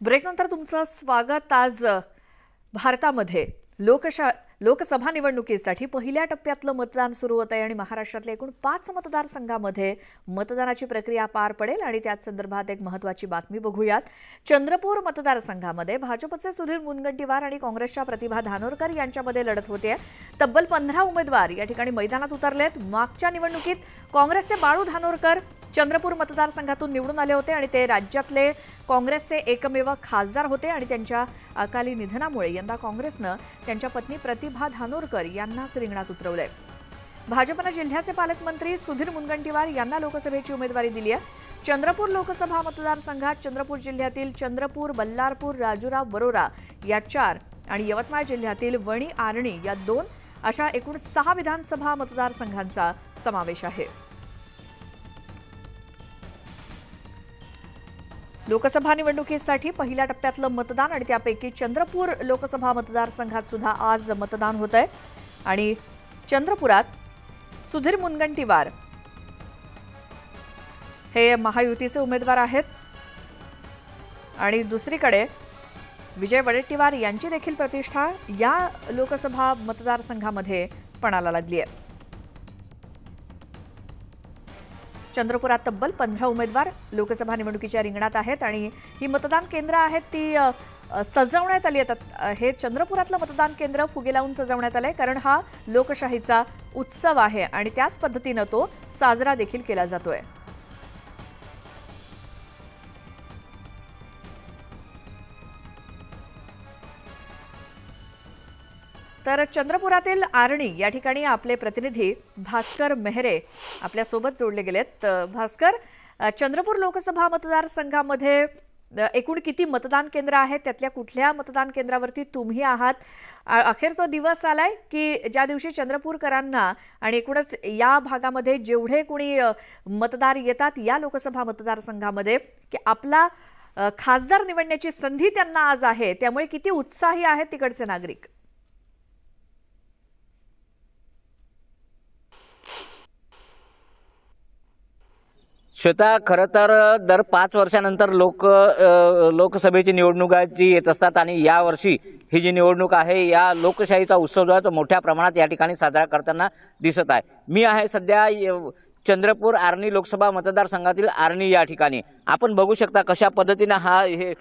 ब्रेकनंतर तुमचं स्वागत आज भारतामध्ये. लोकशा लोकसभा निवडणुकीसाठी पहिल्या टप्प्यातलं मतदान सुरू होत आहे आणि महाराष्ट्रातल्या एकूण पाच मतदारसंघामध्ये मतदानाची प्रक्रिया पार पडेल आणि त्याच संदर्भात एक महत्वाची बातमी बघूयात. चंद्रपूर मतदारसंघामध्ये भाजपचे सुधीर मुनगंटीवार आणि काँग्रेसच्या प्रतिभा धानोरकर यांच्यामध्ये लढत होते. तब्बल पंधरा उमेदवार या ठिकाणी मैदानात उतरलेत. मागच्या निवडणुकीत काँग्रेसचे बाळू धानोरकर चंद्रपूर मतदारसंघातून निवडून आले होते आणि ते राज्यातले काँग्रेसचे एकमेव खासदार होते आणि त्यांच्या अकाली निधनामुळे यंदा काँग्रेसनं त्यांच्या पत्नी प्रतिभा धानोरकर यांनाच रिंगणात उतरवलंय. भाजपनं जिल्ह्याचे पालकमंत्री सुधीर मुनगंटीवार यांना लोकसभेची उमेदवारी दिली आहे. चंद्रपूर लोकसभा मतदारसंघात चंद्रपूर जिल्ह्यातील चंद्रपूर बल्लारपूर राजुरा वरोरा या चार आणि यवतमाळ जिल्ह्यातील वणी आर्णी या दोन अशा एकूण सहा विधानसभा मतदारसंघांचा समावेश आहे. लोकसभा निवडणुकीसाठी पहिल्या टप्प्यातलं मतदान आणि त्यापैकी चंद्रपूर लोकसभा मतदारसंघात सुद्धा आज मतदान होत आहे आणि चंद्रपुरात सुधीर मुनगंटीवार हे महायुतीचे उमेदवार आहेत. आणि दुसरीकडे विजय वडेट्टीवार यांची देखील प्रतिष्ठा या लोकसभा मतदारसंघामध्ये पणाला लागली आहे. चंद्रपुरात तब्बल पंधरा उमेदवार लोकसभा निवडणुकीच्या रिंगणात आहेत आणि ही मतदान केंद्र आहेत ती सजवण्यात आली आहेत. हे चंद्रपुरातलं मतदान केंद्र फुगे लावून सजवण्यात आलं आहे कारण हा लोकशाहीचा उत्सव आहे आणि त्याच पद्धतीनं तो साजरा देखील केला जातोय. तर चंद्रपुरातील आर्णी या ठिकाणी आपले प्रतिनिधी भास्कर मेहरे आपल्यासोबत जोडले गेलेत. भास्कर चंद्रपूर लोकसभा मतदारसंघामध्ये एकूण किती मतदान केंद्र आहेत? त्यातल्या कुठल्या मतदान केंद्रावरती तुम्ही आहात? अखेर तो दिवस आलाय की ज्या दिवशी चंद्रपूरकरांना आणि एकूणच या भागामध्ये जेवढे कोणी मतदार येतात या लोकसभा मतदारसंघामध्ये की आपला खासदार निवडण्याची संधी त्यांना आज आहे त्यामुळे किती उत्साही आहेत तिकडचे नागरिक? श्वेता खरं तर दर पाच वर्षानंतर लोक लोकसभेची निवडणुकाची येत असतात आणि यावर्षी ही जी निवडणूक आहे या लोकशाहीचा उत्सव जो आहे तो मोठ्या प्रमाणात या ठिकाणी साजरा करताना दिसत आहे. मी आहे सध्या य- चंद्रपूर आर्णी लोकसभा मतदारसंघातील आर्णी या ठिकाणी. आपण बघू शकता कशा पद्धतीनं हा हे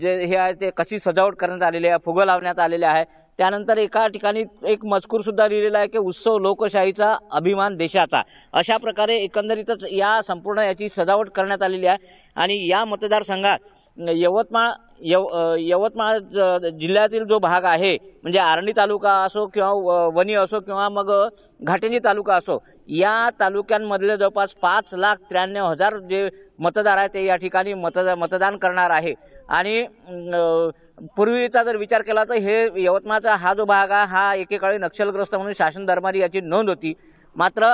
जे हे आहे ते कशी सजावट करण्यात आलेली आहे फुगं लावण्यात आलेले आहे. त्यानंतर एका ठिकाणी एक मजकूर सुद्धा लिहिलेला आहे की उत्सव लोकशाहीचा अभिमान देशाचा. अशा प्रकारे एकंदरीतच या संपूर्ण याची सजावट करण्यात आलेली आहे. आणि या मतदारसंघात यवतमाळ यव यवतमाळ जिल्ह्यातील जो भाग आहे म्हणजे आर्णी तालुका असो किंवा व- वणी असो किंवा मग घाटेंजी तालुका असो या तालुक्यांमधले जवळपास पाच लाख त्र्याण्णव हजार जे मतदार आहेत ते या ठिकाणी मतदा मतदान करणार आहे. आणि पूर्वीचा जर विचार केला तर हे यवतमाळचा हा जो भाग आहे हा एकेकाळी नक्षलग्रस्त म्हणून शासन दरबारी याची नोंद होती. मात्र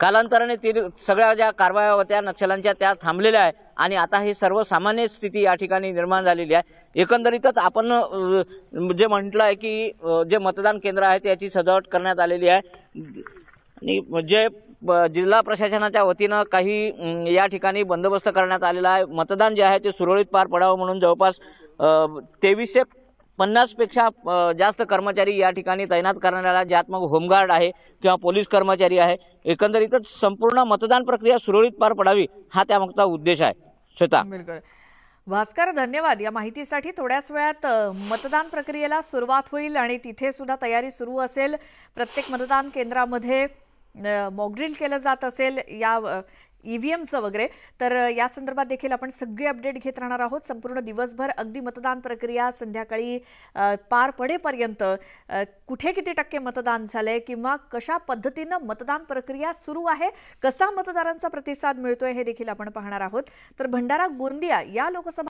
कालांतराने ते सगळ्या ज्या कारवाया होत्या नक्षल्यांच्या त्या थांबलेल्या आहे आणि आता ही सर्वसामान्य स्थिती या ठिकाणी निर्माण झालेली आहे. एकंदरीतच आपण जे म्हटलं आहे की जे मतदान केंद्र आहे त्याची सजावट करण्यात आलेली आहे. आणि जे जिल्हा प्रशासनाच्या वतीनं काही या ठिकाणी बंदोबस्त करण्यात आलेला आहे. मतदान जे आहे ते सुरळीत पार पडावं म्हणून जवळपास तेवीसशे पन्नासपेक्षा जास्त कर्मचारी या ठिकाणी तैनात करण्यात ज्यात मग होमगार्ड आहे किंवा पोलीस कर्मचारी आहे एकंदरीतच संपूर्ण मतदान प्रक्रिया सुरळीत पार पडावी हा त्यामागचा उद्देश आहे. श्वेता. भास्कर धन्यवाद. या माहितीसाठी थोड्याच वेळात मतदान प्रक्रियेला सुरुवात होईल आणि तिथे सुद्धा तयारी सुरू असेल. प्रत्येक मतदान केंद्रामध्ये मॉकड्रिल केलं जात असेल. या ईव्हीएमचं वगैरे. तर या संदर्भात देखील आपण सगळे अपडेट घेत राहणार आहोत. संपूर्ण दिवसभर अगदी मतदान प्रक्रिया संध्याकाळी पार पडेपर्यंत कुठे किती टक्के मतदान झालंय किंवा कशा पद्धतीनं मतदान प्रक्रिया सुरू आहे कसा मतदारांचा प्रतिसाद मिळतोय हे देखील आपण पाहणार आहोत. तर भंडारा गोंदिया या लोकसभा